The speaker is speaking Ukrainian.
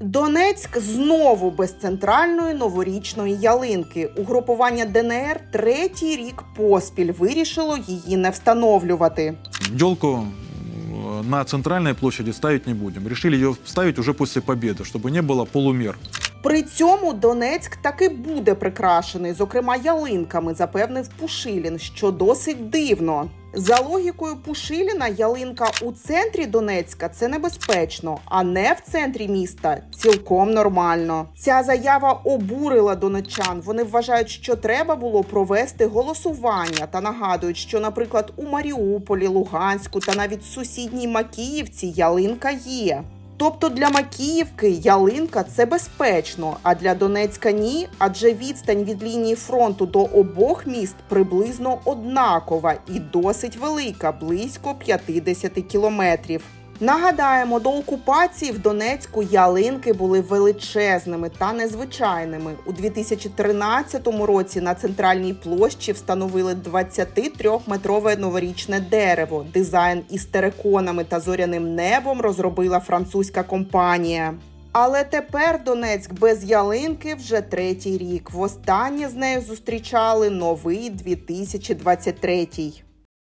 Донецьк знову без центральної новорічної ялинки. Угрупування ДНР третій рік поспіль вирішило її не встановлювати. Елку э, на центральной площади ставить не будем. Решили ее ставить уже после победы, чтобы не было полумер. При цьому Донецьк таки буде прикрашений, зокрема ялинками, запевнив Пушилін, що досить дивно. За логікою Пушиліна, ялинка у центрі Донецька це небезпечно, а не в центрі міста цілком нормально. Ця заява обурила донечан. Вони вважають, що треба було провести голосування та нагадують, що, наприклад, у Маріуполі, Луганську та навіть сусідній Макіївці ялинка є. Тобто для Макіївки ялинка це безпечно, а для Донецька ні, адже відстань від лінії фронту до обох міст приблизно однакова і досить велика, близько 50 кілометрів. Нагадаємо, до окупації в Донецьку ялинки були величезними та незвичайними. У 2013 році на центральній площі встановили 23-метрове новорічне дерево. Дизайн із териконами та зоряним небом розробила французька компанія. Але тепер Донецьк без ялинки вже третій рік. Востаннє з нею зустрічали новий 2023.